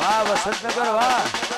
વાહ વસંતનગર વાહ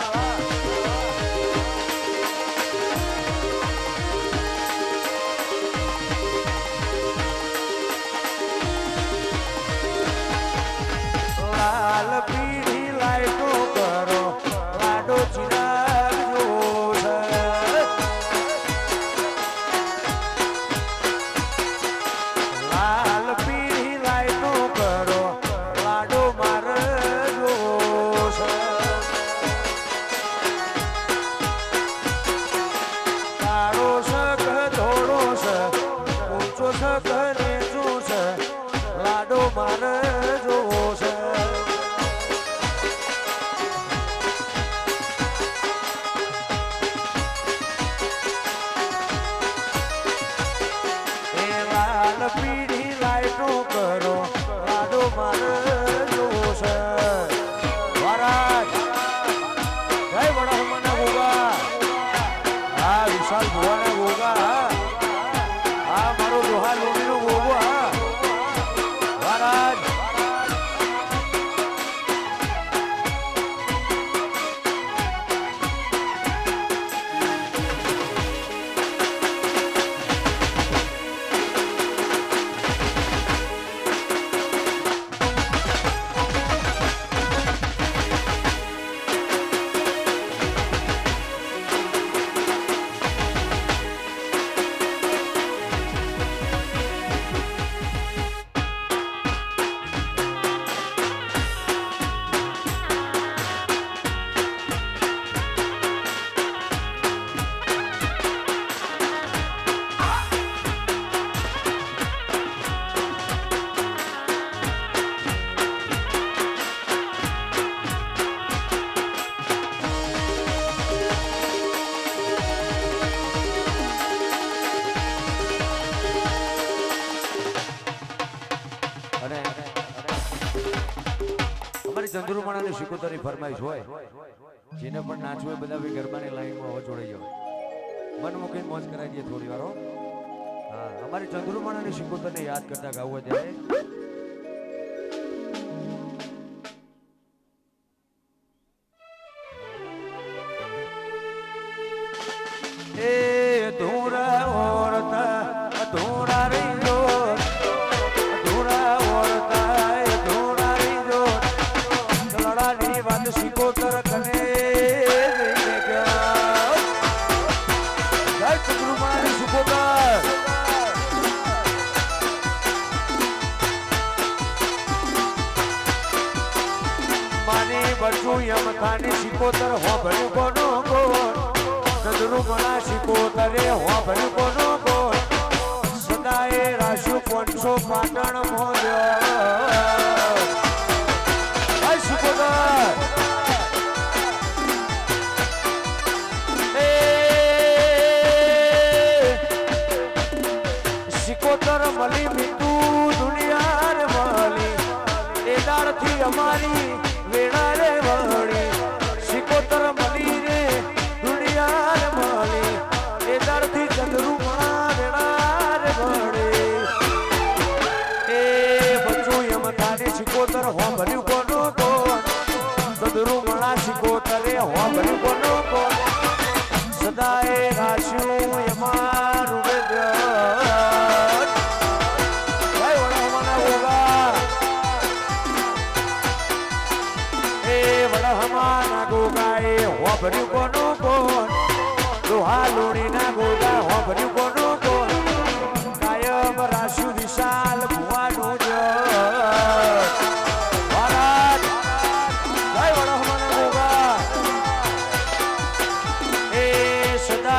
ચંદ્રુમાણાની ફરમાઈશ હોય, જેને પણ નાચવું હોય બધા ગરબાની લાઈનમાં હોવા જોડાઈ જાવ મન મૂકીને મોજ કરાવી દઈએ થોડી વાર. હા, અમારી ચંદ્રુમાણાની શિકોતરને યાદ કરતા ગાવું હોય ત્યારે યમ ખાની શીખોતર હોભળ્યું કોનો કોણ ચંદ્રુમણા શીખોતરે હોભળ્યું કોનો કોણ સદાએ રાશુ પોનસો પાટણ મોર્યો. જય સિકોતર મળી મીઠું દુનિયા રે મળી એ દાળથી અમારી તારે શીખોતર હો ભર્યું કોનો કોણ? ચંદ્રુમણા શીખોતરે હો ભર્યું કોનો કોણ? સદાએ રાશ્યું એમાં વડહમાના ગોગા એ વડહમાના ગોગા એ હોભર્યું કોનો કોણ? દોહા લોણીના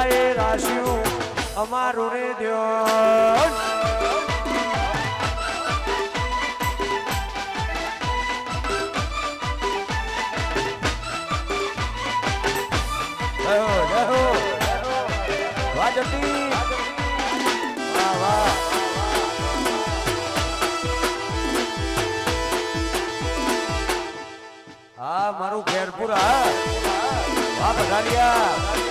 સદાએ રાશ્યું અમારું રે ધ્યાન જય વાહ વાહ. હા મારું ઘેરપુરા હા પધારિયા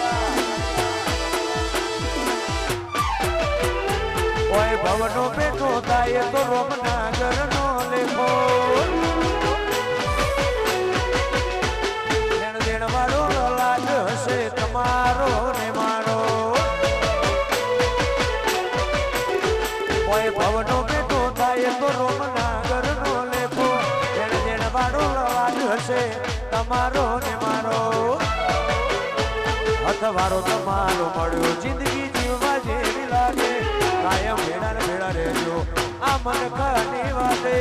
ભવનો બેઠો થાય તો રોમનાગર નો લેખો. દેણ દેણ લાજ હશે તમારો ને મારો કોઈ ભવનો બેઠો થાય તો રોમનાગર નો લેખો. દેણ દેણ વાળો લાજ હશે તમારો ને મારો અથવારો તમારો મળ્યો, જિંદગી જીવવા જેવી લાગે. કાયમ મન કાની વાતે.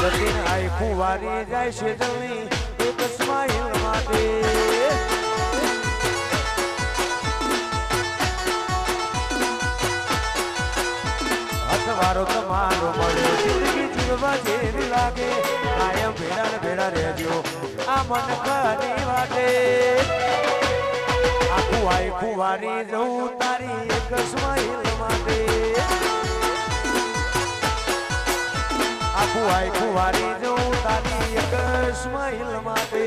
જતીન આઈ ફુવારી જાય છે જમી એક સ્માઈલ માટે. હથવારો તમારો મળ્યો, જિંદગી જીવવા જેવી લાગે. કાયમ ભેડા ને ભેડા રહેજો, આ મન કાની વાતે. આખું આઈ ફુવારી જવું તારી એક સ્માઈલ માટે. આઈ ફુવારી જવું તારી એક સ્માઈલ માટે.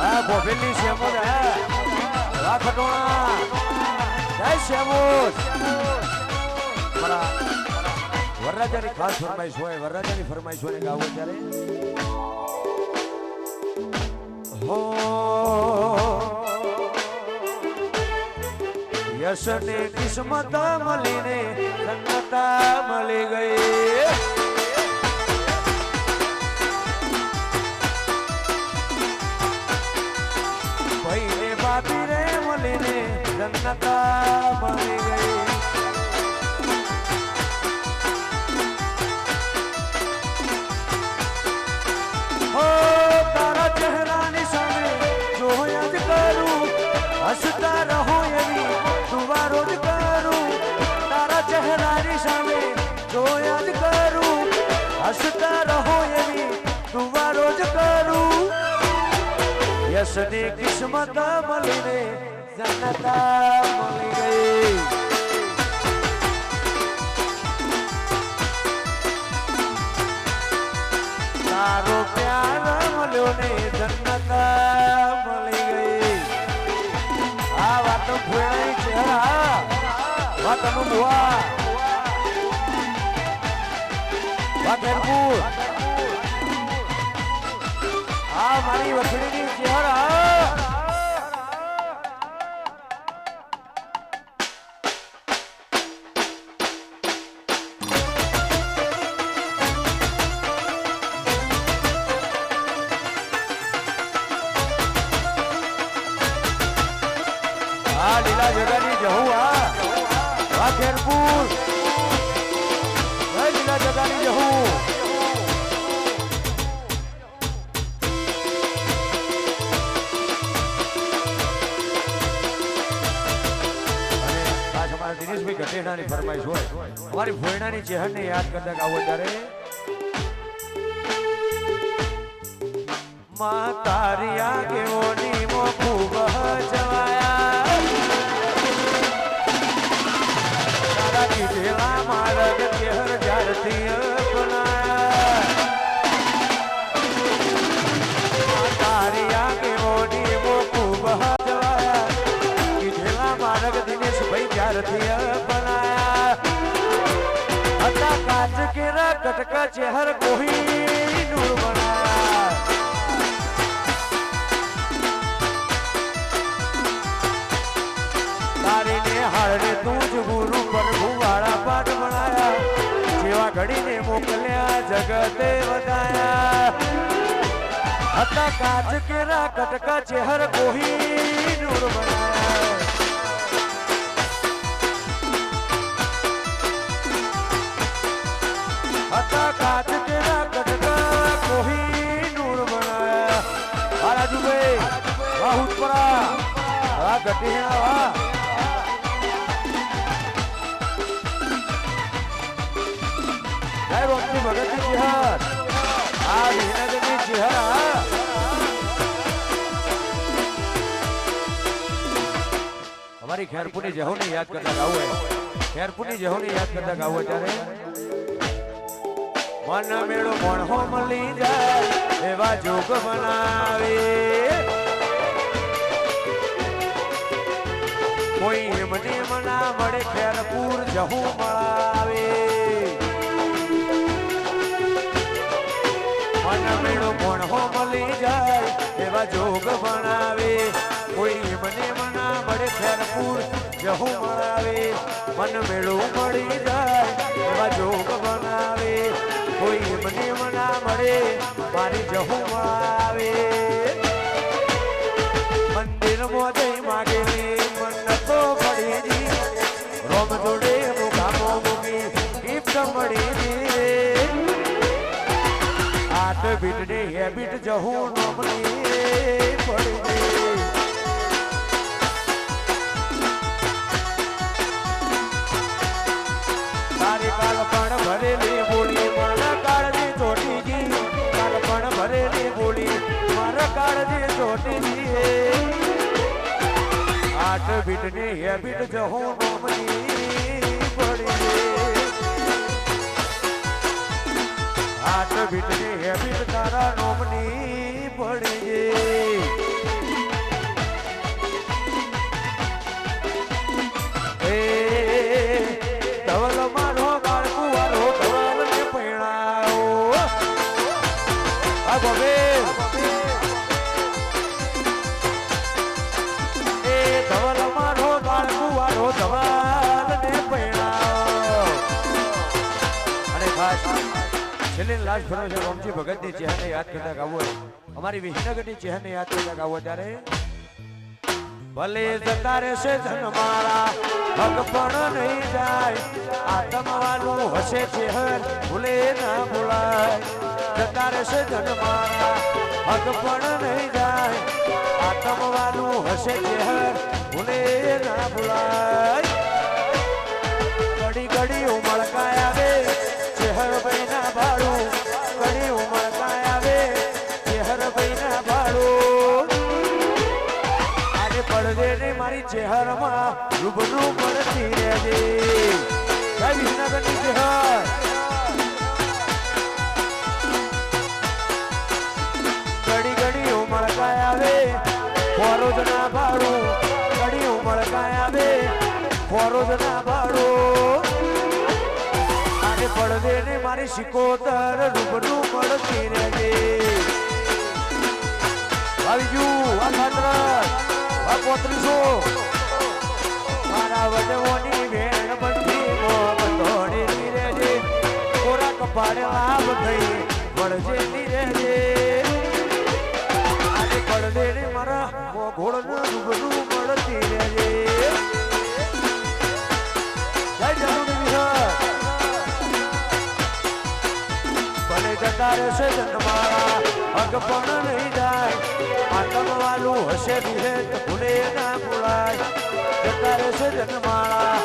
હા ગોભેલી શેમો હા. ખટોણા જય શેમો વરરાજાની ખાસ ફરમાઈશ હોય, વરરાજાની ફરમાઈશ હોય, ગાવો ત્યારે યશ ને કિસ્મત મળીને ધન્યતા મળી ગઈ. ભાઈ રે બાપી રે મળીને જન્નતા મળી ગઈ. ચહેરાની સામે જોયા જ કરું, હસતા રહો એવી દુવા રોજ કરું. યશની કિસ્મત મળીને જનતા મળી ગઈ. તારો આ મારી ચહેરને યાદ કરતા ગાવો ત્યારે માં તારી આગેઓની કટકા ચહેર કોહી નૂર બનાયા તારી તું જ ગુરુ પ્રભુ વાળા પાઠ ભણાયા. જેવા ઘડીને મોકલ્યા જગતે વધાયા. હતા કાચ કેરા કટકા ચહેર કોહી નૂર બનાયા રાજુભાઈ વાહ ઉત્પરા વાહ ગઢિયા વાહ. જય રોમજી ભગતની જિહાર આ વિહનગરની જિહાર અમારી ખેરપુરની જહોને યાદ કરતા ગાવું હોય. ખેરપુરની જહોને યાદ કરતા ગાવું હોય ત્યારે. મન મેળો મોણહો મળી જાય. એવા જોગ બનાવે કોઈ એમને મના મળે ખેરપુર જહું મળાવે મન મેળો મોણહો મળી જાય એવા જોગ બનાવે કોઈ મને મના મળે ખેરપુર જહું મળાવે મન મેળો મળી જાય એવા જોગ મળે મારી જહું આવે. મંદિરમાં મોજઈ માગે મન્નતો પડી રોમ જોડે મુકામો મૂકી ગિફ્ટ મળી આટ બીટ ને હેબિટ જહું નોમની. કાળજી ચોટીજી આઠ બીટની હેબિટ જહો નોમની પડી આઠ બીટની હેબિટ તારા નોમની પડી લાસ્ટ ફેરો છે ભગતની ચહેરાને યાદ કરતા ગાવો અમારી વિસનગરની ચહેરાને યાદ કરતા ગાવો ત્યારે? ભલે જતા રહેશે જન મારા હક પણ નહીં જાય. આતમ વાલું હશે ચહેર, ભૂલે ના ભૂલાય. જતા રહેશે જન મારા હક પણ નહીં જાય. આતમ વાલું હશે ચહેર, ભૂલે ના ભૂલાય. મારી ચહેરમાં રૂબરૂ પડતી રહેજે જય વિસનગરની ચહેર ઘડી ઘડી ઉમળકાય આવે ફોરોજ ના ભાડું ઘડી ઉમળકાય આવે ફોરોજ ના ભાડું. આજે પડદે ને મારી શિકોતર રૂબરૂ પડતી રહેજે ગયું આ ખાતર. આ પોત્રીસો. કપાળે લાભ થઈ પડજે નીરેજે આજે પડદે ને મારા મોઘોળ રૂબરૂ મળતી રહેજે. જય જગુની વિહર. ભલે જતા રહેશે જન્માળા અગ પણ નહીં જાય. આતમ વાલું હશે વિહેત ભૂલે ના ભૂલાય જતા રહેશે જન્માળા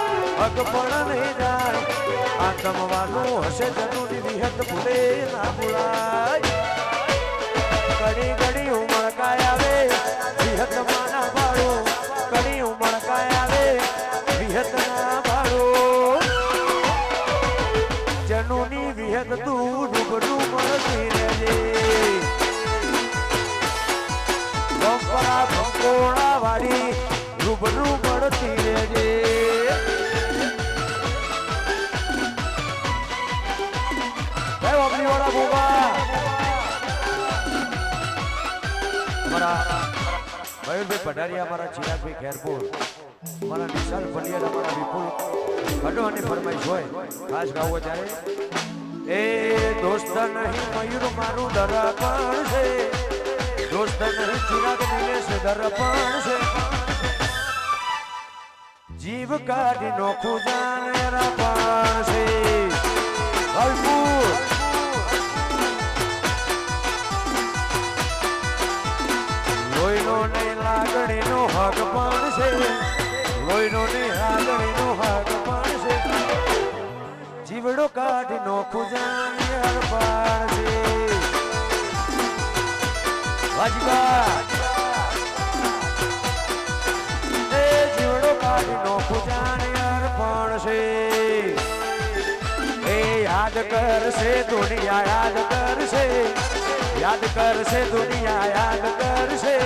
અગ પણ નહીં જાય આતમ વાલું હશે જનુની વિહેત ભૂલે ના ભૂલાય ઘડી ઘડી ઉમળકાય આવે વિહત માના ભાડો ઘડી ઉમળકાય આવે વિહત ના ભાડો જનુની વિહત તું રૂબરૂ મળતી રહેજે પરંપરા ભંકોળા વાળી રૂબરૂ મળતી રહેજે પઢારિયા મારા ચિરાગભાઈ ખેરપુર, અમારા નિશાલ પંડ્યા અમારા વિપુલ ખડો અને ફરમાઈશ હોય એ દોસ્ત નહીં, મયુર મારું દર્પણ છે. દોસ્ત નહીં ચિરાગ છે જીવ કાઢી નોખું જાને રપણ છે. લોહીનો નહીં લાગણીનો હક પણ છે. લોહીનો નહીં લાગણીનો હક પણ છે. જીવડો કાઢી નોખું જાને અર્પણ છે. વાજબા એ જીવડો કાઢનો પૂજાને જાને અર્પણ છે. એ યાદ કરશે, દુનિયા યાદ કરશે. યાદ કરશે, દુનિયા યાદ કરશે.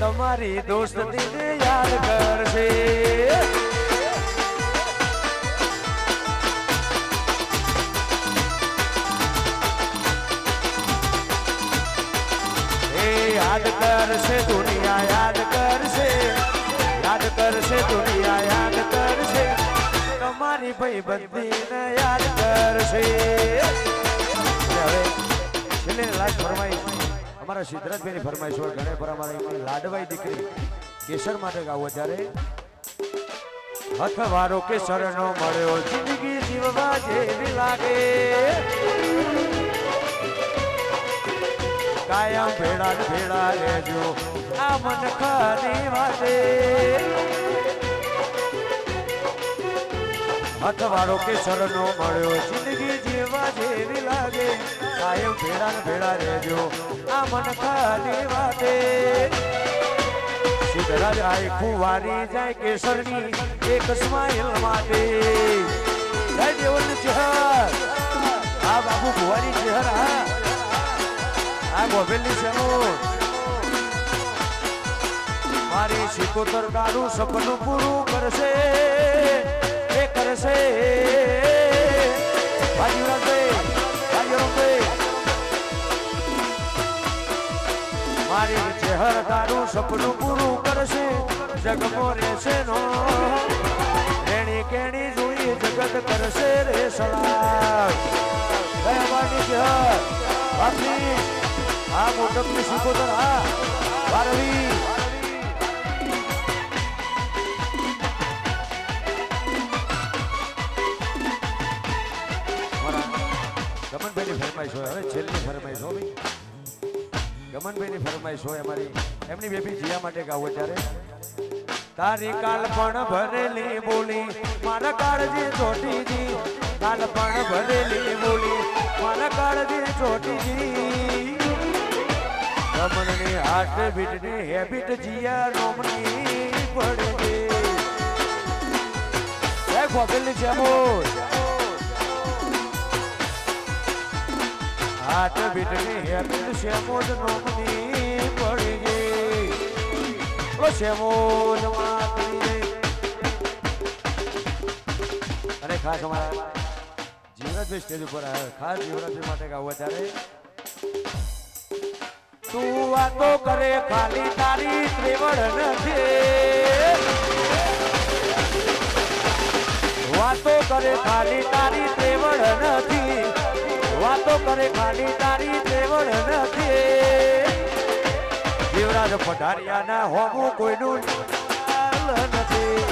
તમારી દોસ્તીને યાદ કરશે. યાદ કરશે, દુનિયા યાદ કરશે. યાદ કરશે, દુનિયા યાદ કરશે. તમારી ભાઈ બંધીને યાદ કરશે. હવે છેલ્લે લાસ્ટ અમારા સિદ્ધરાજભાઈની ફરમાઈશ હોય, ઘણે પર લાડવાઈ દીકરી કેસર માટે ગાવો ત્યારે હથવારો કેસરનો મળ્યો, જિંદગી જીવવા જેવી લાગે. કાયમ ભેડા ભેડા લેજો આ મન ખાની વાતે. હથવાળો કે શરણો મળ્યો, જિંદગી જીવવા જેવી લાગે. કાયમ ભેડા ભેડા રહેજો. આ મન ખાની વાતે. સિદ્ધરાજ આખું વારી જાય કેસરની એક સ્માઈલ માટે. જય દેવન ચહેર. આ બાબુ કુવારી ચહેર, હા. આ ગોભેલની સેમોન મારી સિકોતર ગાડું સપનું પૂરું કરશે. એ કરશે. મારી ચહેર તારું સપનું પૂરું કરશે. જગમો રહેશે નો રેણી કેણી જોઈ જગત કરશે રે સલાહ દયાવાની ચહેર બાપની મોટક મોટપની હા. બારવી ગમનભાઈની ફરમાઈશ હોય, હવે છેલ્લી ફરમાઈશ હોય ભાઈ. ગમનભાઈની ફરમાઈશ હોય અમારી. એમની બેબી જીયા માટે ગાવો ત્યારે તારી કાલપણ ભરેલી બોલી, મારા કાળજી ચોટીજી કાલપણ ભરેલી બોલી, મારા કાળજી ચોટીજી રમણની હાર્ટ બીટની હેબિટ જીયા રોમની પડે એ ગોગલની જેમોર હાર્ટ બીટની હેબિટ શેમોજ રોમની પડી ગઈ ઓ શેમોજ માતરી અરે ખાસ અમારા જીવરાજભાઈ સ્ટેજ ઉપર આવ્યા ખાસ જીવરાજભાઈ માટે ગાવું ત્યારે તું વાતો કરે ખાલી તારી ત્રેવડ નથી. વાતો કરે ખાલી તારી ત્રેવડ નથી. વાતો કરે ખાલી તારી ત્રેવડ નથી. જીવરાજ પઢારિયાના હોવું કોઈનું નથી.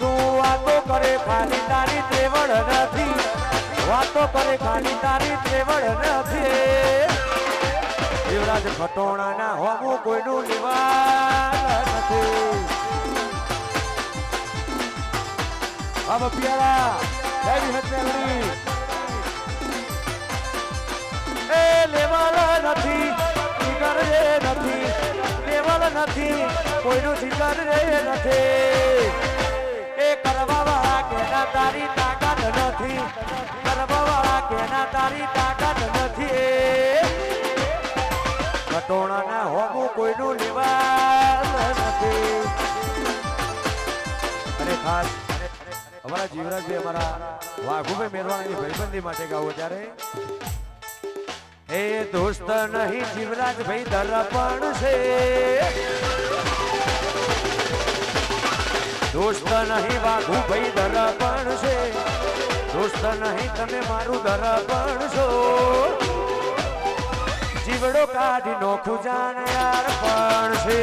તું વાતો કરે ખાલી તારી ત્રેવડ નથી. વાતો કરે ખાલી તારી ત્રેવડ નથી યુવરાજ ખટોણાના હોમું કોઈનું નિવાર નથી. હવે પિયારા હેવી હત્યાવરી એ લેવાલ નથી, જીગર રે નથી, લેવાલ નથી, કોઈનું જીગર રે નથી. એ કરવા તારી તાકાત નથી. ગર્ભવાળા કેના તારી તાકાત નથી. કટોણાના હોવું કોઈનું લેવાલ નથી. અને ખાસ અમારા જીવરાજભાઈ અમારા વાઘુભાઈ મેરવાણાની ભાઈબંધી માટે ગાવો ત્યારે. એ દોસ્ત નહીં જીવરાજભાઈ દર્પણ છે. દોસ્ત નહીં વાઘુભાઈ દર્પણ છે. દોસ્ત નહીં તમે મારું દર્પણ છો. જીવડો કાઢી નોખું જાણ યાર પણ છે.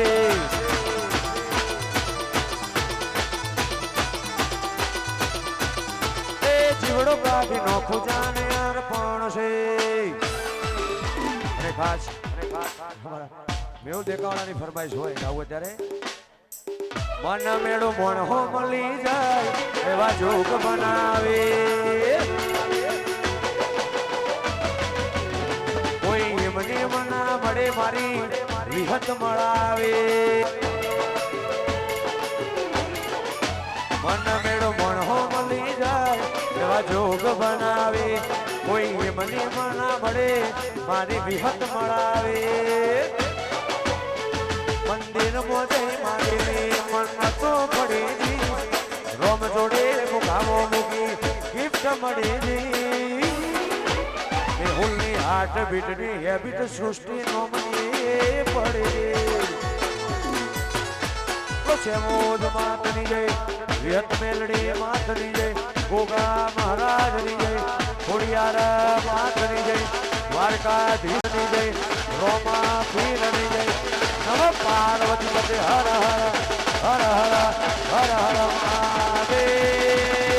જીવડો કાઢી નોખું જાણ પણ છે. અને ખાસ મેહુલ દેખાવાળાની ફરમાઈશ હોય આવું ત્યારે મન મેળું મણહો મળી જાય, એવા જોગ બનાવે કોઈ એમને મના મળે મારી વિહત મળાવે. મન મેળો મણહો મળી જાય, એવા જોગ બનાવે કોઈ એમને મના મળે મારી વિહત મળાવે. મંદિર મોજે મારી મન તો પડે જી રોમ જોડે મુકાવો મૂકી ગિફ્ટ મળે જી મેહુલની હાર્ટ બીટની હેબિટ સૃષ્ટિ નો મને પડે છે મોજ માતની જય વિહત મેલડી માતની જય ગોગા મહારાજની જય ખોડિયાર માતની જય દ્વારકાધીશની જય રોમા પીરની જય નમ પાર્વતી પતે હર હર હર હર હર હર મહાદેવ